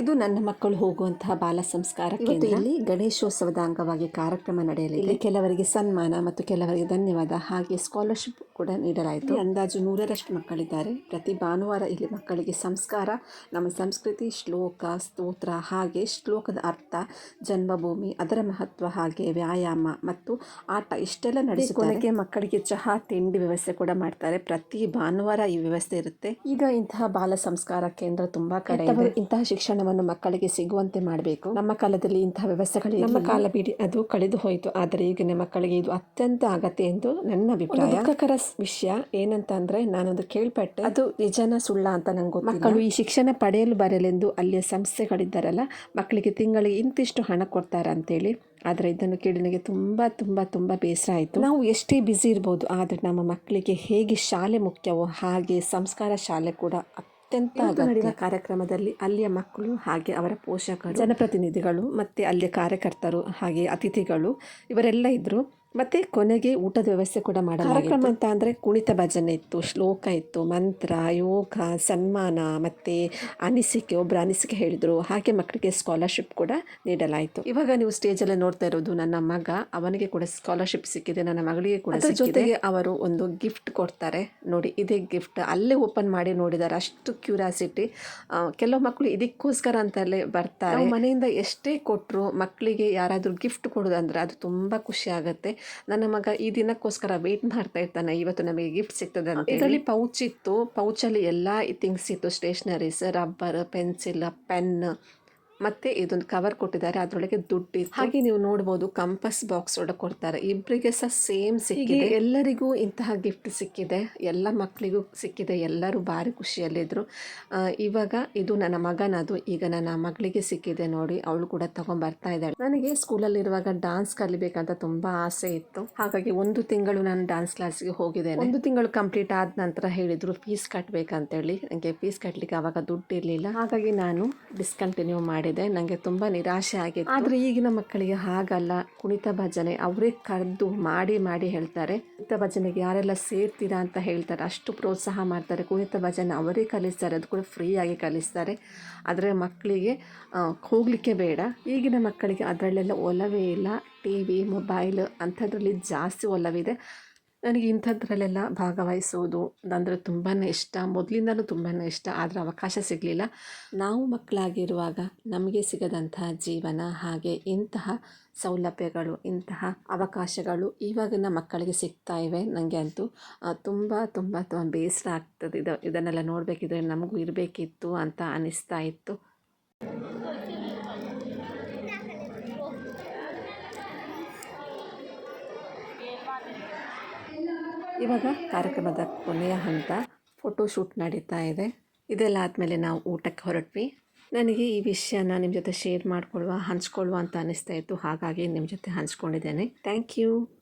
ಇದು ನನ್ನ ಮಕ್ಕಳು ಹೋಗುವಂತಹ ಬಾಲ ಸಂಸ್ಕಾರ ಇಲ್ಲಿ ಗಣೇಶೋತ್ಸವದ ಅಂಗವಾಗಿ ಕಾರ್ಯಕ್ರಮ ನಡೆಯಲಿದೆ. ಕೆಲವರಿಗೆ ಸನ್ಮಾನ ಮತ್ತು ಕೆಲವರಿಗೆ ಧನ್ಯವಾದ. ಹಾಗೆ ಸ್ಕಾಲರ್ಶಿಪ್ ಕೂಡ ನೀಡಲಾಯಿತು. ಅಂದಾಜು ನೂರರಷ್ಟು ಮಕ್ಕಳಿದ್ದಾರೆ. ಪ್ರತಿ ಭಾನುವಾರ ಇಲ್ಲಿ ಮಕ್ಕಳಿಗೆ ಸಂಸ್ಕಾರ. ನಮ್ಮ ಸಂಸ್ಕೃತಿ ಶ್ಲೋಕ ಸ್ತೋತ್ರ ಹಾಗೆ ಶ್ಲೋಕದ ಅರ್ಥ ಜನ್ಮಭೂಮಿ ಅದರ ಮಹತ್ವ ಹಾಗೆ ವ್ಯಾಯಾಮ ಮತ್ತು ಆಟ ಇಷ್ಟೆಲ್ಲ ನಡೆಸಿಕೊಳ್ಳಕ್ಕೆ ಮಕ್ಕಳಿಗೆ ಚಹಾ ತಿಂಡಿ ವ್ಯವಸ್ಥೆ ಕೂಡ ಮಾಡ್ತಾರೆ. ಪ್ರತಿ ಭಾನುವಾರ ಈ ವ್ಯವಸ್ಥೆ ಇರುತ್ತೆ. ಈಗ ಇಂತಹ ಬಾಲ ಸಂಸ್ಕಾರ ಕೇಂದ್ರ ತುಂಬಾ ಕಡೆ. ಇಂತಹ ಶಿಕ್ಷಣವನ್ನು ಮಕ್ಕಳಿಗೆ ಸಿಗುವಂತೆ ಮಾಡಬೇಕು. ನಮ್ಮ ಕಾಲದಲ್ಲಿ ಇಂತಹ ವ್ಯವಸ್ಥೆಗಳು ನಮ್ಮ ಕಾಲ ಬಿಡಿ ಅದು ಕಳೆದು ಹೋಯಿತು. ಆದರೆ ಈಗಿನ ಮಕ್ಕಳಿಗೆ ಇದು ಅತ್ಯಂತ ಅಗತ್ಯ ಎಂದು ನನ್ನ ಅಭಿಪ್ರಾಯ. ದುಃಖಕರ ವಿಷಯ ಏನಂತ ಅಂದ್ರೆ ನಾನೊಂದು ಕೇಳ್ಪಟ್ಟೆ. ಅದು ನಿಜನ ಸುಳ್ಳ ಅಂತ ನಂಗೆ ಮಕ್ಕಳು ಈ ಶಿಕ್ಷಣ ಪಡೆಯಲು ಬರಲೆಂದು ಅಲ್ಲಿಯ ಸಂಸ್ಥೆಗಳಿದ್ದಾರಲ್ಲ ಮಕ್ಕಳಿಗೆ ತಿಂಗಳಿಗೆ ಇಂತಿಷ್ಟು ಹಣ ಕೊಡ್ತಾರೆ ಅಂತೇಳಿ ಆದರೆ ಇದನ್ನು ಕೇಳಿ ನನಗೆ ತುಂಬ ತುಂಬ ತುಂಬ ಬೇಸರ ಆಯಿತು. ನಾವು ಎಷ್ಟೇ ಬ್ಯುಸಿ ಇರ್ಬೋದು ಆದರೆ ನಮ್ಮ ಮಕ್ಕಳಿಗೆ ಹೇಗೆ ಶಾಲೆ ಮುಖ್ಯವೋ ಹಾಗೆ ಸಂಸ್ಕಾರ ಶಾಲೆ ಕೂಡ ಅತ್ಯಂತ ನಡೆಯುವ ಕಾರ್ಯಕ್ರಮದಲ್ಲಿ ಅಲ್ಲಿಯ ಮಕ್ಕಳು ಹಾಗೆ ಅವರ ಪೋಷಕರು ಜನಪ್ರತಿನಿಧಿಗಳು ಮತ್ತು ಅಲ್ಲಿಯ ಕಾರ್ಯಕರ್ತರು ಹಾಗೆ ಅತಿಥಿಗಳು ಇವರೆಲ್ಲ ಇದ್ದರು ಮತ್ತು ಕೊನೆಗೆ ಊಟದ ವ್ಯವಸ್ಥೆ ಕೂಡ ಮಾಡಲಾಗಿತ್ತು. ಕಾರ್ಯಕ್ರಮ ಅಂತ ಅಂದರೆ ಕುಣಿತ ಭಜನೆ ಇತ್ತು ಶ್ಲೋಕ ಇತ್ತು ಮಂತ್ರ ಯೋಗ ಸನ್ಮಾನ ಮತ್ತು ಅನಿಸಿಕೆ ಒಬ್ಬರು ಅನಿಸಿಕೆ ಹೇಳಿದರು ಹಾಗೆ ಮಕ್ಕಳಿಗೆ ಸ್ಕಾಲರ್ಶಿಪ್ ಕೂಡ ನೀಡಲಾಯಿತು. ಇವಾಗ ನೀವು ಸ್ಟೇಜಲ್ಲಿ ನೋಡ್ತಾ ಇರೋದು ನನ್ನ ಮಗ ಅವನಿಗೆ ಕೂಡ ಸ್ಕಾಲರ್ಶಿಪ್ ಸಿಕ್ಕಿದೆ ನನ್ನ ಮಗಳಿಗೆ ಕೂಡ ಜೊತೆಗೆ ಅವರು ಒಂದು ಗಿಫ್ಟ್ ಕೊಡ್ತಾರೆ. ನೋಡಿ ಇದೇ ಗಿಫ್ಟ್ ಅಲ್ಲೇ ಓಪನ್ ಮಾಡಿ ನೋಡಿದ್ದಾರೆ. ಅಷ್ಟು ಕ್ಯೂರಿಯಾಸಿಟಿ ಕೆಲವು ಮಕ್ಕಳು ಇದಕ್ಕೋಸ್ಕರ ಅಂತಲೇ ಬರ್ತಾರೆ. ಮನೆಯಿಂದ ಎಷ್ಟೇ ಕೊಟ್ಟರು ಮಕ್ಕಳಿಗೆ ಯಾರಾದರೂ ಗಿಫ್ಟ್ ಕೊಡೋದಂದ್ರೆ ಅದು ತುಂಬ ಖುಷಿ ಆಗುತ್ತೆ. ನನ್ನ ಮಗ ಈ ದಿನಕ್ಕೋಸ್ಕರ ವೇಟ್ ಮಾಡ್ತಾ ಇರ್ತಾನೆ. ಇವತ್ತು ನಮಗೆ ಗಿಫ್ಟ್ ಸಿಗ್ತದೆ ಅಂತ ಇದರಲ್ಲಿ ಪೌಚ್ ಇತ್ತು. ಪೌಚಲ್ಲಿ ಎಲ್ಲ ಥಿಂಗ್ಸ್ ಇತ್ತು. ಸ್ಟೇಷ್ನರೀಸ್ ರಬ್ಬರ್ ಪೆನ್ಸಿಲ್ ಪೆನ್ ಮತ್ತೆ ಇದೊಂದು ಕವರ್ ಕೊಟ್ಟಿದ್ದಾರೆ. ಅದರೊಳಗೆ ದುಡ್ಡು ಇತ್ತು. ಹಾಗೆ ನೀವು ನೋಡಬಹುದು ಕಂಪಸ್ ಬಾಕ್ಸ್ ಕೂಡ ಕೊಡ್ತಾರೆ. ಇಬ್ಬರಿಗೆ ಸಹ ಸೇಮ್ ಸಿಕ್ಕಿದೆ. ಎಲ್ಲರಿಗೂ ಇಂತಹ ಗಿಫ್ಟ್ ಸಿಕ್ಕಿದೆ. ಎಲ್ಲ ಮಕ್ಕಳಿಗೂ ಸಿಕ್ಕಿದೆ. ಎಲ್ಲರೂ ಭಾರಿ ಖುಷಿಯಲ್ಲಿದ್ದರು ಇವಾಗ ಇದು ನನ್ನ ಮಗನದು ಈಗ ನನ್ನ ಮಗಳಿಗೆ ಸಿಕ್ಕಿದೆ ನೋಡಿ. ಅವಳು ಕೂಡ ತಗೊಂಡ್ ಬರ್ತಾ ಇದ್ದಾಳೆ. ನನಗೆ ಸ್ಕೂಲಲ್ಲಿರುವಾಗ ಡಾನ್ಸ್ ಕಲಿಬೇಕಂತ ತುಂಬಾ ಆಸೆ ಇತ್ತು. ಹಾಗಾಗಿ ಒಂದು ತಿಂಗಳು ನಾನು ಡಾನ್ಸ್ ಕ್ಲಾಸ್ಗೆ ಹೋಗಿದ್ದೇನೆ. ಒಂದು ತಿಂಗಳು ಕಂಪ್ಲೀಟ್ ಆದ ನಂತರ ಹೇಳಿದ್ರು ಫೀಸ್ ಕಟ್ಟಬೇಕಂತೇಳಿ ನನಗೆ ಫೀಸ್ ಕಟ್ಟಲಿಕ್ಕೆ ಆವಾಗ ದುಡ್ಡು ಇರಲಿಲ್ಲ. ಹಾಗಾಗಿ ನಾನು ಡಿಸ್ಕಂಟಿನ್ಯೂ ಮಾಡಿದೆ. ನನಗೆ ತುಂಬ ನಿರಾಶೆ ಆಗಿದೆ ಆದರೆ ಈಗಿನ ಮಕ್ಕಳಿಗೆ ಹಾಗಲ್ಲ. ಕುಣಿತ ಭಜನೆ ಅವರೇ ಕರೆದು ಮಾಡಿ ಮಾಡಿ ಹೇಳ್ತಾರೆ. ಕುಣಿತ ಭಜನೆಗೆ ಯಾರೆಲ್ಲ ಸೇರ್ತೀರಾ ಅಂತ ಹೇಳ್ತಾರೆ. ಅಷ್ಟು ಪ್ರೋತ್ಸಾಹ ಮಾಡ್ತಾರೆ. ಕುಣಿತ ಭಜನೆ ಅವರೇ ಕಲಿಸ್ತಾರೆ. ಅದು ಕೂಡ ಫ್ರೀಯಾಗಿ ಕಲಿಸ್ತಾರೆ. ಆದರೆ ಮಕ್ಕಳಿಗೆ ಹೋಗಲಿಕ್ಕೆ ಬೇಡ. ಈಗಿನ ಮಕ್ಕಳಿಗೆ ಅದರಲ್ಲೆಲ್ಲ ಒಲವೇ ಇಲ್ಲ. ಟಿ ವಿ ಮೊಬೈಲ್ ಅಂಥದ್ರಲ್ಲಿ ಜಾಸ್ತಿ ಒಲವಿದೆ. ನನಗೆ ಇಂಥದ್ರಲ್ಲೆಲ್ಲ ಭಾಗವಹಿಸೋದು ಅಂದರೆ ತುಂಬಾ ಇಷ್ಟ. ಮೊದಲಿಂದಲೂ ತುಂಬಾ ಇಷ್ಟ. ಆದರೆ ಅವಕಾಶ ಸಿಗಲಿಲ್ಲ. ನಾವು ಮಕ್ಕಳಾಗಿರುವಾಗ ನಮಗೆ ಸಿಗದಂತಹ ಜೀವನ ಹಾಗೆ ಇಂತಹ ಸೌಲಭ್ಯಗಳು, ಇಂತಹ ಅವಕಾಶಗಳು ಇವಾಗಿನ ಮಕ್ಕಳಿಗೆ ಸಿಗ್ತಾ ಇವೆ ನನಗೆ ಅಂತೂ ತುಂಬ ತುಂಬ ತುಂಬ ಬೇಸರ ಆಗ್ತದೆ. ಇದು, ಇದನ್ನೆಲ್ಲ ನೋಡಬೇಕಿದ್ರೆ ನಮಗೂ ಇರಬೇಕಿತ್ತು ಅಂತ ಅನಿಸ್ತಾ ಇತ್ತು. ಇವಾಗ ಕಾರ್ಯಕ್ರಮದ ಕೊನೆಯ ಹಂತ ಫೋಟೋಶೂಟ್ ನಡೀತಾ ಇದೆ. ಇದೆಲ್ಲ ಆದಮೇಲೆ ನಾವು ಊಟಕ್ಕೆ ಹೊರಟ್ವಿ. ನನಗೆ ಈ ವಿಷಯನ ನಿಮ್ಮ ಜೊತೆ ಶೇರ್ ಮಾಡ್ಕೊಳ್ಳುವ, ಹಂಚ್ಕೊಳ್ಳುವ ಅಂತ ಅನಿಸ್ತಾ ಇತ್ತು. ಹಾಗಾಗಿ ನಿಮ್ಮ ಜೊತೆ ಹಂಚ್ಕೊಂಡಿದ್ದೇನೆ. Thank you